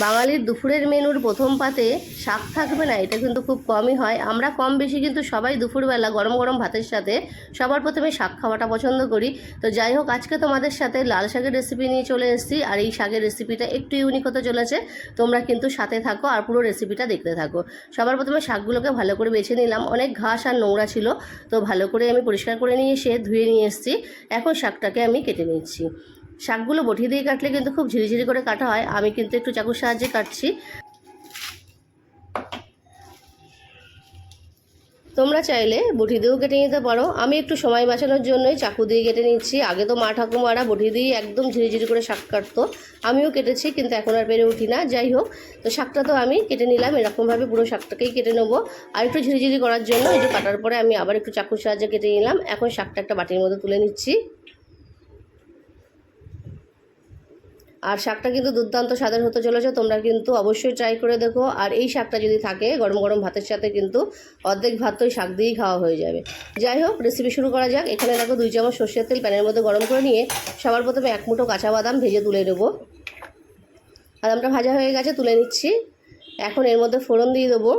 বাঙালির দুপুরের মেনুর প্রথম পাতে শাক থাকবে না, এটা কিন্তু খুব কমই হয়। আমরা কম বেশি কিন্তু সবাই দুপুরবেলা গরম গরম ভাতের সাথে সবার প্রথমে শাক খাওয়াটা পছন্দ করি। তো যাই হোক, আজকে তোমাদের সাথে লাল শাকের রেসিপি নিয়ে চলে এসেছি আর এই শাকের রেসিপিটা একটু ইউনিক হতে চলেছে। তোমরা কিন্তু সাথে থাকো আর পুরো রেসিপিটা দেখতে থাকো। সবার প্রথমে শাকগুলোকে ভালো করে বেছে নিলাম। অনেক ঘাস আর নোংরা ছিল, তো ভালো করে আমি পরিষ্কার করে নিয়ে এসে ধুয়ে নিয়ে এসেছি। এখন শাকটাকে আমি কেটে নিচ্ছি। শাকগুলো বটি দিয়ে কাটলে কিন্তু খুব ঝিরিঝিরি করে কাটা হয়। আমি কিন্তু একটু চাকুর সাহায্যে কাটছি। তোমরা চাইলে বটি দিয়েও কেটে নিতে পারো। আমি একটু সময় বাঁচানোর জন্যই চাকু দিয়ে কেটে নিচ্ছি। আগে তো মা ঠাকুমারা বটি দিয়ে একদম ঝিরিঝিরি করে শাক কাটতো। আমিও কেটেছি, কিন্তু এখন আর পেরে উঠি না। যাই হোক, তো শাকটা তো আমি কেটে নিলাম। এরকমভাবে পুরো শাকটাকেই কেটে নেব। আর একটু ঝিরিঝিরি করার জন্য এই যে কাটার পরে আমি আবার একটু চাকুর সাহায্যে কেটে নিলাম। এখন শাকটা একটা বাটির মধ্যে তুলে নিচ্ছি। আর শাকটা কিন্তু দুর্দান্ত স্বাদের হতে চলেছে, তোমরা কিন্তু অবশ্যই ট্রাই করে দেখো। আর এই শাকটা যদি থাকে, গরম গরম ভাতের সাথে কিন্তু অর্ধেক ভাত তো শাক দিয়েই খাওয়া হয়ে যাবে। যাই হোক রেসিপি শুরু করা যাক। এখানে দেখো দুই চামচ সর্ষের তেল প্যানের মধ্যে গরম করে নিয়ে সবার প্রথমে এক মুঠো কাঁচা বাদাম ভেজে তুলে নেব। বাদামটা ভাজা হয়ে গেছে, তুলে নিচ্ছি। এখন এর মধ্যে ফোড়ন দিয়ে দেবো।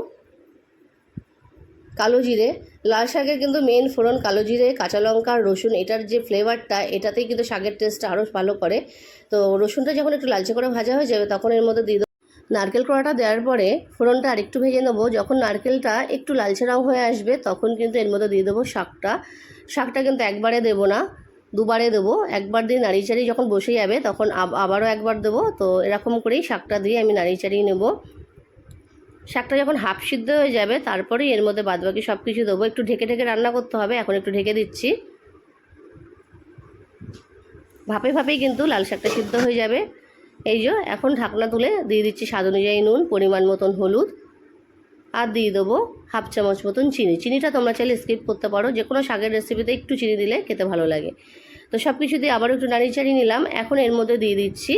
কালো জিরে, লাল শাকের কিন্তু মেন ফোড়ন কালো জিরে, কাঁচা লঙ্কা, রসুন, এটার যে ফ্লেভারটা এটাতেই কিন্তু শাকের টেস্টটা আরও ভালো করে। তো রসুনটা যখন একটু লালচে করে ভাজা হয়ে যাবে, তখন এর মধ্যে দিয়ে দেবো নারকেল কোড়াটা দেওয়ার পরে ফোড়নটা আরেকটু ভেজে নেব। যখন নারকেলটা একটু লালচে রং হয়ে আসবে, তখন কিন্তু এর মধ্যে দিয়ে দেবো শাকটা। শাকটা কিন্তু একবারে দেবো না, দুবারে দেবো। একবার দিয়ে নাড়ি চাড়িয়ে যখন বসে যাবে, তখন আব- আবারও একবার দেবো। তো এরকম করেই শাকটা দিয়ে আমি নাড়ি চাড়িয়ে নেব। শাকটা যখন হাফ সিদ্ধ হয়ে যাবে, তারপরেই এর মধ্যে বাদবাকি সব কিছু দেবো। একটু ঢেকে ঢেকে রান্না করতে হবে, এখন একটু ঢেকে দিচ্ছি। ভাপে ভাপেই কিন্তু লাল শাকটা সিদ্ধ হয়ে যাবে। এই যে, এখন ঢাকনা তুলে দিয়ে দিচ্ছি স্বাদ অনুযায়ী নুন, পরিমাণ মতন হলুদ, আর দিয়ে দেবো হাফ চামচ মতন চিনি। চিনিটা তোমরা চাইলে স্কিপ করতে পারো যে কোনো শাকের রেসিপিতে একটু চিনি দিলে খেতে ভালো লাগে। তো সব কিছু দিয়ে আবারও একটু নাড়িয়ে চাড়িয়ে নিলাম। এখন এর মধ্যে দিয়ে দিচ্ছি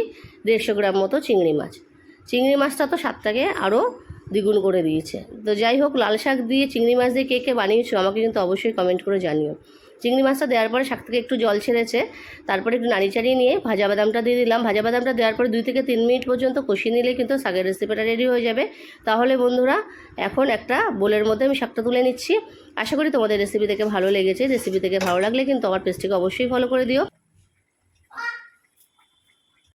দেড়শো গ্রাম মতো চিংড়ি মাছ। চিংড়ি মাছটা তো স্বাদটাকে আরও দ্বিগুণ করে দিয়েছে। তো যাই হোক, লাল শাক দিয়ে চিংড়ি মাছ দিয়ে কে কে বানিয়েছো আমাকে কিন্তু অবশ্যই কমেন্ট করে জানিও। চিংড়ি মাছটা দেওয়ার পরে শাক থেকে একটু জল ছেড়েছে, তারপরে একটু নাড়ি চাড়িয়ে নিয়ে ভাজা বাদামটা দিয়ে দিলাম। ভাজা বাদামটা দেওয়ার পরে দুই থেকে তিন মিনিট পর্যন্ত কষিয়ে নিলে কিন্তু শাকের রেসিপিটা রেডি হয়ে যাবে। তাহলে বন্ধুরা, এখন একটা বোলের মধ্যে আমি শাকটা তুলে নিচ্ছি। আশা করি তোমাদের রেসিপি থেকে ভালো লেগেছে। রেসিপি থেকে ভালো লাগলে কিন্তু আমার পেজটিকে অবশ্যই ফলো করে দিও।